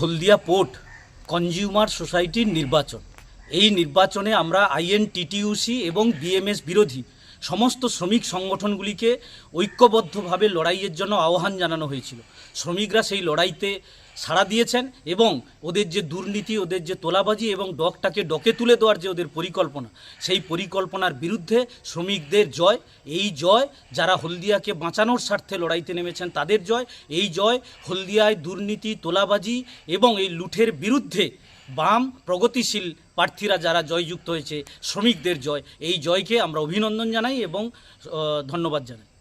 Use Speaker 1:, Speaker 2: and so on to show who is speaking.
Speaker 1: হলদিয়া port consumer সোসাইটির নির্বাচন। এই নির্বাচনে আমরা আইএনটিটিউসি এবং বিএমএস বিরোধী সমস্ত শ্রমিক সংগঠনগুলিকে ঐক্যবদ্ধভাবে লড়াইয়ের জন্য আহ্বান জানানো হয়েছিল। শ্রমিকরা সেই লড়াইতে সাড়া দিয়েছেন এবং ওদের যে দুর্নীতি, ওদের যে তোলাবাজি এবং ডকটাকে ডকে তুলে দেওয়ার যে ওদের পরিকল্পনা, সেই পরিকল্পনার বিরুদ্ধে শ্রমিকদের জয়, এই জয় যারা হলদিয়াকে বাঁচানোর স্বার্থে লড়াইতে নেমেছেন তাদের জয়, এই জয় হলদিয়ায় দুর্নীতি, তোলাবাজি এবং এই লুঠের বিরুদ্ধে বাম প্রগতিশীল প্রার্থীরা যারা জয়যুক্ত হয়েছে শ্রমিকদের জয়। এই জয়কে আমরা অভিনন্দন জানাই এবং ধন্যবাদ জানাই।